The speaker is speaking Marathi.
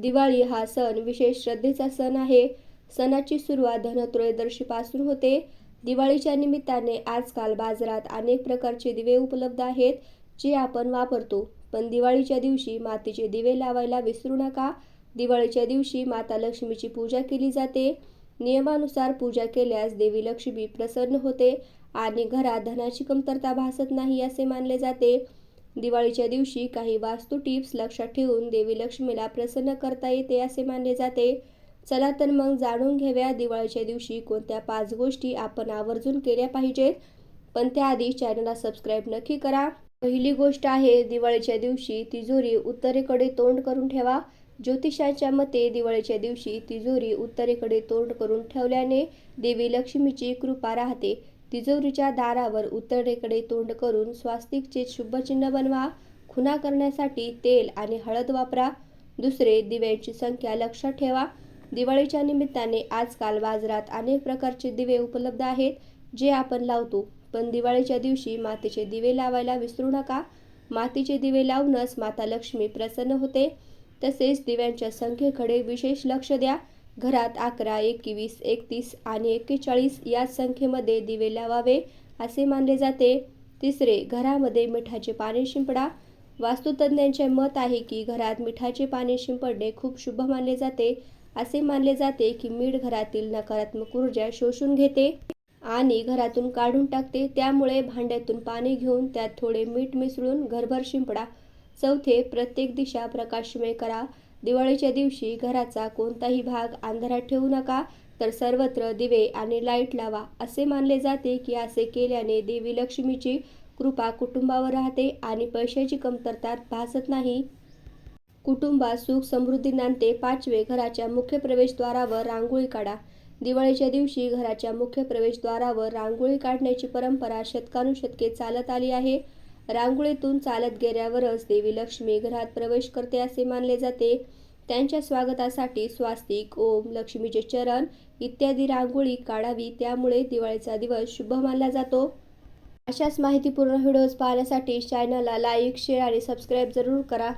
दिवाळी हा सण विशेष श्रद्धेचा सण आहे. सणाची सुरुवात धनत्रयोदशीपासून होते. दिवाळीच्या निमित्ताने आजकाल बाजारात अनेक प्रकारचे दिवे उपलब्ध आहेत जे आपण वापरतो. पण दिवाळीच्या दिवशी मातीचे दिवे लावायला विसरू नका. दिवाळीच्या दिवशी माता लक्ष्मीची पूजा केली जाते. नियमानुसार पूजा केल्यास देवी लक्ष्मी प्रसन्न होते आणि घरात धनाची कमतरता भासत नाही असे मानले जाते. दिवाळीच्या दिवशी काही वास्तू टिप्स लक्षात ठेवून देवी लक्ष्मीला प्रसन्न करता येते असे मानले जाते. चला तर मग जाणून घेऊया दिवाळीच्या दिवशी कोणत्या पाच गोष्टी आपण आवर्जून केल्या पाहिजेत. पण त्याआधी चॅनलला सबस्क्राईब नक्की करा. पहिली गोष्ट आहे दिवाळीच्या दिवशी तिजोरी उत्तरेकडे तोंड करून ठेवा. ज्योतिषाच्या मते दिवाळीच्या दिवशी तिजोरी उत्तरेकडे तोंड करून ठेवल्याने देवी लक्ष्मीची कृपा राहते. तिजोरीच्या दारावर उत्तरेकडे तोंड करून स्वास्तिकचे शुभचिन्ह बनवा खुणा करण्यासाठी तेल आणि हळद वापरा. दुसरे दिव्यांची संख्या लक्षात ठेवा. दिवाळीच्या निमित्ताने आजकाल बाजारात अनेक प्रकारचे दिवे उपलब्ध आहेत जे आपण लावतो. पण दिवाळीच्या दिवशी मातीचे दिवे लावायला विसरू नका. मातीचे दिवे लावूनच माता लक्ष्मी प्रसन्न होते. तसेच दिव्यांच्या संख्येकडे विशेष लक्ष द्या. घरात अकरा एकवीस एकतीस आणि एक्केचाळीस या संख्येमध्ये दिवे लावावे असे मानले जाते. तिसरे घरामध्ये मिठाचे पाणी शिंपडा. वास्तुतज्ञांचे मत आहे की घरात मिठाचे पाणी शिंपडणे खूप शुभ मानले जाते. असे मानले जाते की मीठ घरातील नकारात्मक ऊर्जा शोषून घेते आणि घरातून काढून टाकते. त्यामुळे भांड्यातून पाणी घेऊन त्यात थोडे मीठ मिसळून घरभर शिंपडा. चौथे प्रत्येक दिशा प्रकाशमय करा. दिवाळीच्या दिवशी घराचा कोणताही भाग अंधारात ठेवू नका तर सर्वत्र दिवे आणि लाइट लावा. असे मानले जाते की असे केल्याने देवी लक्ष्मीची कृपा कुटुंबावर राहते आणि पैशाची कमतरता भासत नाही. कुटुंबात सुख समृद्धी नांदते. पाचवे घराच्या मुख्य प्रवेशद्वारावर रांगोळी काढा. दिवाळीच्या दिवशी घराच्या मुख्य प्रवेशद्वारावर रांगोळी काढण्याची परंपरा शतकानुशतके चालत आली आहे. रांगोळीतून चालत गेल्यावरच देवी लक्ष्मी घरात प्रवेश करते असे मानले जाते. त्यांच्या स्वागतासाठी स्वास्तिक ओम लक्ष्मीचे चरण इत्यादी रांगोळी काढावी त्यामुळे दिवाळीचा दिवस शुभ मानला जातो. अशाच माहितीपूर्ण व्हिडिओज पाहण्यासाठी चॅनलला लाईक शेअर आणि सबस्क्राईब जरूर करा.